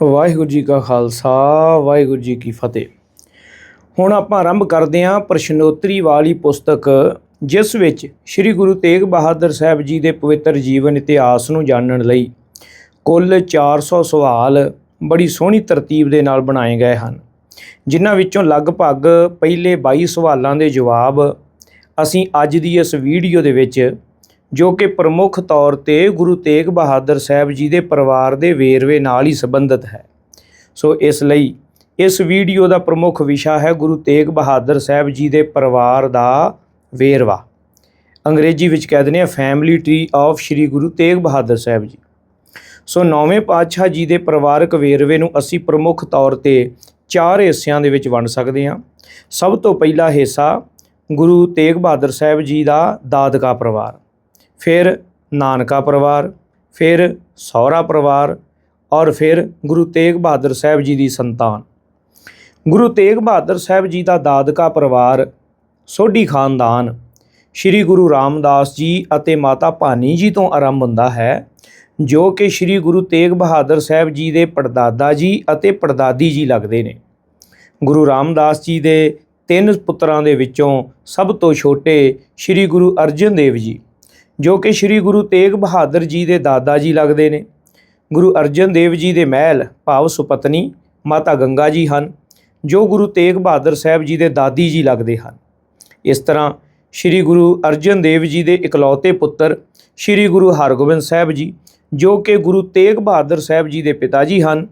ਵਾਹਿਗੁਰੂ ਜੀ ਕਾ ਖਾਲਸਾ, ਵਾਹਿਗੁਰੂ ਜੀ ਕੀ ਫਤਿਹ। ਹੁਣ ਆਪਾਂ ਆਰੰਭ ਕਰਦੇ ਹਾਂ ਪ੍ਰਸ਼ਨੋਤਰੀ ਵਾਲੀ ਪੁਸਤਕ, ਜਿਸ ਵਿੱਚ ਸ੍ਰੀ ਗੁਰੂ ਤੇਗ ਬਹਾਦਰ ਸਾਹਿਬ ਜੀ ਦੇ ਪਵਿੱਤਰ ਜੀਵਨ ਇਤਿਹਾਸ ਨੂੰ ਜਾਣਨ ਲਈ ਕੁੱਲ 400 ਸਵਾਲ ਬੜੀ ਸੋਹਣੀ ਤਰਤੀਬ ਦੇ ਨਾਲ ਬਣਾਏ ਗਏ ਹਨ, ਜਿਨ੍ਹਾਂ ਵਿੱਚੋਂ ਲਗਭਗ ਪਹਿਲੇ 22 ਸਵਾਲਾਂ ਦੇ ਜਵਾਬ ਅਸੀਂ ਅੱਜ ਦੀ ਇਸ ਵੀਡੀਓ ਦੇ ਵਿੱਚ ਜੋ ਕਿ ਪ੍ਰਮੁੱਖ ਤੌਰ ਤੇ ਗੁਰੂ ਤੇਗ ਬਹਾਦਰ ਸਾਹਿਬ ਜੀ ਦੇ ਪਰਿਵਾਰ ਦੇ ਵੇਰਵੇ ਨਾਲ ਹੀ ਸੰਬੰਧਿਤ ਹੈ। ਸੋ ਇਸ ਲਈ ਇਸ ਵੀਡੀਓ ਦਾ ਪ੍ਰਮੁੱਖ ਵਿਸ਼ਾ ਹੈ ਗੁਰੂ ਤੇਗ ਬਹਾਦਰ ਸਾਹਿਬ ਜੀ ਦੇ ਪਰਿਵਾਰ ਦਾ ਵੇਰਵਾ। ਅੰਗਰੇਜ਼ੀ ਵਿੱਚ ਕਹਿ ਦਿੰਦੇ ਆ family tree of Shri Guru Tegh Bahadur Sahib ji. So ਨੌਵੇਂ ਪਾਤਸ਼ਾਹ ਜੀ ਦੇ ਪਰਿਵਾਰਕ ਵੇਰਵੇ ਨੂੰ ਅਸੀਂ ਪ੍ਰਮੁੱਖ ਤੌਰ ਤੇ ਚਾਰ ਹਿੱਸਿਆਂ ਦੇ ਵਿੱਚ ਵੰਡ ਸਕਦੇ ਹਾਂ। ਸਭ ਤੋਂ ਪਹਿਲਾ ਹਿੱਸਾ ਗੁਰੂ ਤੇਗ ਬਹਾਦਰ ਸਾਹਿਬ ਜੀ ਦਾ ਦਾਦਕਾ ਪਰਿਵਾਰ। ਫਿਰ ਨਾਨਕਾ ਪਰਿਵਾਰ, ਫਿਰ ਸਹੁਰਾ ਪਰਿਵਾਰ ਔਰ ਫਿਰ ਗੁਰੂ ਤੇਗ ਬਹਾਦਰ ਸਾਹਿਬ ਜੀ ਦੀ ਸੰਤਾਨ। ਗੁਰੂ ਤੇਗ ਬਹਾਦਰ ਸਾਹਿਬ ਜੀ ਦਾ ਦਾਦਕਾ ਪਰਿਵਾਰ, ਸੋਢੀ ਖਾਨਦਾਨ, ਸ੍ਰੀ ਗੁਰੂ ਰਾਮਦਾਸ ਜੀ ਅਤੇ ਮਾਤਾ ਭਾਨੀ ਜੀ ਤੋਂ ਆਰੰਭ ਹੁੰਦਾ ਹੈ, ਜੋ ਕਿ ਸ੍ਰੀ ਗੁਰੂ ਤੇਗ ਬਹਾਦਰ ਸਾਹਿਬ ਜੀ ਦੇ ਪੜਦਾਦਾ ਜੀ ਅਤੇ ਪੜਦਾਦੀ ਜੀ ਲੱਗਦੇ ਨੇ। ਗੁਰੂ ਰਾਮਦਾਸ ਜੀ ਦੇ ਤਿੰਨ ਪੁੱਤਰਾਂ ਦੇ ਵਿੱਚੋਂ ਸਭ ਤੋਂ ਛੋਟੇ ਸ੍ਰੀ ਗੁਰੂ ਅਰਜਨ ਦੇਵ ਜੀ। ਜੋ ਕਿ ਸ੍ਰੀ ਗੁਰੂ ਤੇਗ ਬਹਾਦਰ ਜੀ ਦੇ ਦਾਦਾ ਜੀ ਲੱਗਦੇ ਨੇ। ਗੁਰੂ ਅਰਜਨ ਦੇਵ ਜੀ ਦੇ ਮਹਿਲ, ਭਾਵ ਸੁਪਤਨੀ, ਮਾਤਾ ਗੰਗਾ ਜੀ ਹਨ, ਜੋ ਗੁਰੂ ਤੇਗ ਬਹਾਦਰ ਸਾਹਿਬ ਜੀ ਦੇ ਦਾਦੀ ਜੀ ਲੱਗਦੇ ਹਨ। ਇਸ ਤਰ੍ਹਾਂ ਸ੍ਰੀ ਗੁਰੂ ਅਰਜਨ ਦੇਵ ਜੀ ਦੇ ਇਕਲੌਤੇ ਪੁੱਤਰ ਸ੍ਰੀ ਗੁਰੂ ਹਰਗੋਬਿੰਦ ਸਾਹਿਬ ਜੀ, ਜੋ ਕਿ ਗੁਰੂ ਤੇਗ ਬਹਾਦਰ ਸਾਹਿਬ ਜੀ ਦੇ ਪਿਤਾ ਜੀ ਹਨ,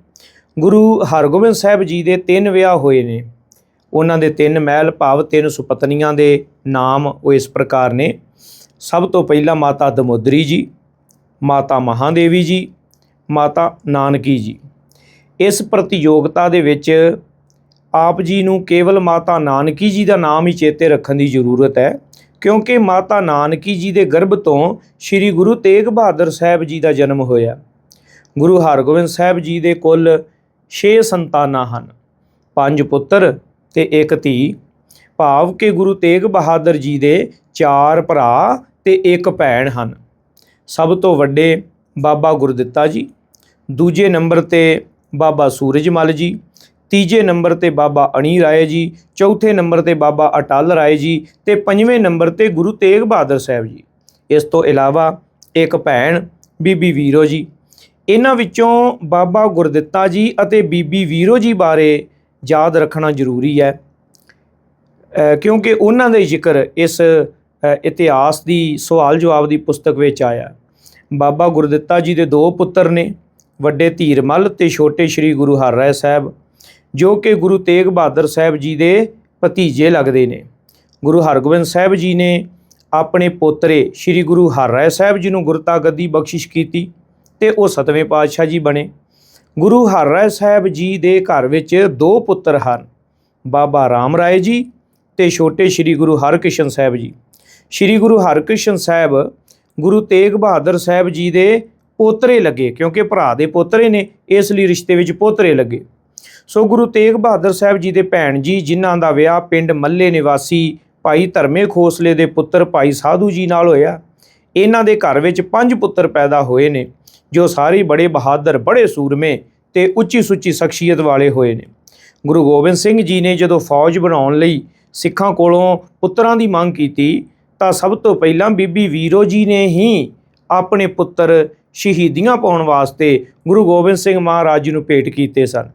ਗੁਰੂ ਹਰਗੋਬਿੰਦ ਸਾਹਿਬ ਜੀ ਦੇ ਤਿੰਨ ਵਿਆਹ ਹੋਏ ਨੇ। ਉਹਨਾਂ ਦੇ ਤਿੰਨ ਮਹਿਲ, ਭਾਵ ਤਿੰਨ ਸੁਪਤਨੀਆਂ ਦੇ ਨਾਮ ਉਹ ਇਸ ਪ੍ਰਕਾਰ ਨੇ। ਸਭ ਤੋਂ ਪਹਿਲਾਂ ਮਾਤਾ ਦਮੋਦਰੀ ਜੀ, ਮਾਤਾ ਮਹਾਦੇਵੀ ਜੀ, ਮਾਤਾ ਨਾਨਕੀ ਜੀ। ਇਸ ਪ੍ਰਤੀਯੋਗਤਾ ਦੇ ਵਿੱਚ ਆਪ ਜੀ ਨੂੰ ਕੇਵਲ ਮਾਤਾ ਨਾਨਕੀ ਜੀ ਦਾ ਨਾਮ ਹੀ ਚੇਤੇ ਰੱਖਣ ਦੀ ਜ਼ਰੂਰਤ ਹੈ, ਕਿਉਂਕਿ ਮਾਤਾ ਨਾਨਕੀ ਜੀ ਦੇ ਗਰਭ ਤੋਂ ਸ੍ਰੀ ਗੁਰੂ ਤੇਗ ਬਹਾਦਰ ਸਾਹਿਬ ਜੀ ਦਾ ਜਨਮ ਹੋਇਆ। ਗੁਰੂ ਹਰਗੋਬਿੰਦ ਸਾਹਿਬ ਜੀ ਦੇ ਕੁੱਲ 6 ਸੰਤਾਨਾਂ ਹਨ, ਪੰਜ ਪੁੱਤਰ ਤੇ ਇੱਕ ਧੀ। ਭਾਵ ਕਿ ਗੁਰੂ ਤੇਗ ਬਹਾਦਰ ਜੀ ਦੇ ਚਾਰ ਭਰਾ ਤੇ ਇੱਕ ਭੈਣ ਹਨ। ਸਭ ਤੋਂ ਵੱਡੇ ਬਾਬਾ ਗੁਰਦਿੱਤਾ ਜੀ, ਦੂਜੇ ਨੰਬਰ ਤੇ ਬਾਬਾ ਸੂਰਜਮਲ ਜੀ, ਤੀਜੇ ਨੰਬਰ ਤੇ ਬਾਬਾ ਅਣੀ ਰਾਏ ਜੀ, ਚੌਥੇ ਨੰਬਰ ਤੇ ਬਾਬਾ ਅਟਲ ਰਾਏ ਜੀ ਤੇ ਪੰਜਵੇਂ ਨੰਬਰ ਤੇ ਗੁਰੂ ਤੇਗ ਬਹਾਦਰ ਸਾਹਿਬ ਜੀ। ਇਸ ਤੋਂ ਇਲਾਵਾ ਇੱਕ ਭੈਣ, ਬੀਬੀ ਵੀਰੋ ਜੀ। ਇਹਨਾਂ ਵਿੱਚੋਂ ਬਾਬਾ ਗੁਰਦਿੱਤਾ ਜੀ ਅਤੇ ਬੀਬੀ ਵੀਰੋ ਜੀ ਬਾਰੇ ਯਾਦ ਰੱਖਣਾ ਜ਼ਰੂਰੀ ਹੈ। ਕਿਉਂਕਿ ਉਹਨਾਂ ਦਾ ਜ਼ਿਕਰ ਇਸ ਇਤਿਹਾਸ ਦੀ ਸਵਾਲ ਜਵਾਬ ਦੀ ਪੁਸਤਕ ਵਿੱਚ ਆਇਆ। ਬਾਬਾ ਗੁਰਦਿੱਤਾ ਜੀ ਦੇ ਦੋ ਪੁੱਤਰ ਨੇ, ਵੱਡੇ ਧੀਰਮਲ ਤੇ ਛੋਟੇ ਸ੍ਰੀ ਗੁਰੂ ਹਰਰਾਏ ਸਾਹਿਬ, ਜੋ ਕਿ ਗੁਰੂ ਤੇਗ ਬਹਾਦਰ ਸਾਹਿਬ ਜੀ ਦੇ ਭਤੀਜੇ ਲੱਗਦੇ ਨੇ। ਗੁਰੂ ਹਰਗੋਬਿੰਦ ਸਾਹਿਬ ਜੀ ਨੇ ਆਪਣੇ ਪੋਤਰੇ ਸ੍ਰੀ ਗੁਰੂ ਹਰਰਾਏ ਸਾਹਿਬ ਜੀ ਨੂੰ ਗੁਰਤਾ ਗੱਦੀ ਬਖਸ਼ਿਸ਼ ਕੀਤੀ ਤੇ ਉਹ ਸਤਵੇਂ ਪਾਤਸ਼ਾਹ ਜੀ ਬਣੇ। ਗੁਰੂ ਹਰਰਾਏ ਸਾਹਿਬ ਜੀ ਦੇ ਘਰ ਵਿੱਚ ਦੋ ਪੁੱਤਰ ਹਨ, ਬਾਬਾ ਰਾਮ ਰਾਏ ਜੀ ਤੇ ਛੋਟੇ ਸ੍ਰੀ ਗੁਰੂ ਹਰਕ੍ਰਿਸ਼ਨ ਸਾਹਿਬ ਜੀ। ਸ੍ਰੀ ਗੁਰੂ ਹਰਕ੍ਰਿਸ਼ਨ ਸਾਹਿਬ, ਗੁਰੂ ਤੇਗ ਬਹਾਦਰ ਸਾਹਿਬ ਜੀ ਦੇ ਪੋਤਰੇ ਲੱਗੇ, ਕਿਉਂਕਿ ਭਰਾ ਦੇ ਪੋਤਰੇ ਨੇ, ਇਸ ਲਈ ਰਿਸ਼ਤੇ ਵਿੱਚ ਪੋਤਰੇ ਲੱਗੇ। ਸੋ ਗੁਰੂ ਤੇਗ ਬਹਾਦਰ ਸਾਹਿਬ ਜੀ ਦੇ ਭੈਣ ਜੀ, ਜਿਨ੍ਹਾਂ ਦਾ ਵਿਆਹ ਪਿੰਡ ਮੱਲੇ ਨਿਵਾਸੀ ਭਾਈ ਧਰਮੇ ਖੋਸਲੇ ਦੇ ਪੁੱਤਰ ਭਾਈ ਸਾਧੂ ਜੀ ਨਾਲ ਹੋਇਆ, ਇਹਨਾਂ ਦੇ ਘਰ ਵਿੱਚ ਪੰਜ ਪੁੱਤਰ ਪੈਦਾ ਹੋਏ ਨੇ, ਜੋ ਸਾਰੇ ਬੜੇ ਬਹਾਦਰ, ਬੜੇ ਸੂਰਮੇ ਤੇ ਉੱਚੀ ਸੁੱਚੀ ਸ਼ਖਸੀਅਤ ਵਾਲੇ ਹੋਏ ਨੇ। ਗੁਰੂ ਗੋਬਿੰਦ ਸਿੰਘ ਜੀ ਨੇ ਜਦੋਂ ਫੌਜ ਬਣਾਉਣ ਲਈ ਸਿੱਖਾਂ ਕੋਲੋਂ ਪੁੱਤਰਾਂ ਦੀ ਮੰਗ ਕੀਤੀ, ਤਾਂ ਸਭ ਤੋਂ ਪਹਿਲਾਂ ਬੀਬੀ ਵੀਰੋ ਜੀ ਨੇ ਹੀ ਆਪਣੇ ਪੁੱਤਰ ਸ਼ਹੀਦੀਆਂ ਪਾਉਣ ਵਾਸਤੇ ਗੁਰੂ ਗੋਬਿੰਦ ਸਿੰਘ ਮਹਾਰਾਜ ਜੀ ਨੂੰ ਭੇਟ ਕੀਤੇ ਸਨ।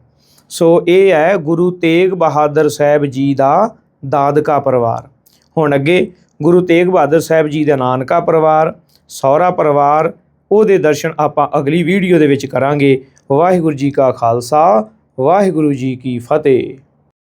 ਸੋ ਇਹ ਹੈ ਗੁਰੂ ਤੇਗ ਬਹਾਦਰ ਸਾਹਿਬ ਜੀ ਦਾ ਦਾਦਕਾ ਪਰਿਵਾਰ। ਹੁਣ ਅੱਗੇ ਗੁਰੂ ਤੇਗ ਬਹਾਦਰ ਸਾਹਿਬ ਜੀ ਦਾ ਨਾਨਕਾ ਪਰਿਵਾਰ, ਸਹੁਰਾ ਪਰਿਵਾਰ, ਉਹਦੇ ਦਰਸ਼ਨ ਆਪਾਂ ਅਗਲੀ ਵੀਡੀਓ ਦੇ ਵਿੱਚ ਕਰਾਂਗੇ। ਵਾਹਿਗੁਰੂ ਜੀ ਕਾ ਖਾਲਸਾ, ਵਾਹਿਗੁਰੂ ਜੀ ਕੀ ਫਤਿਹ।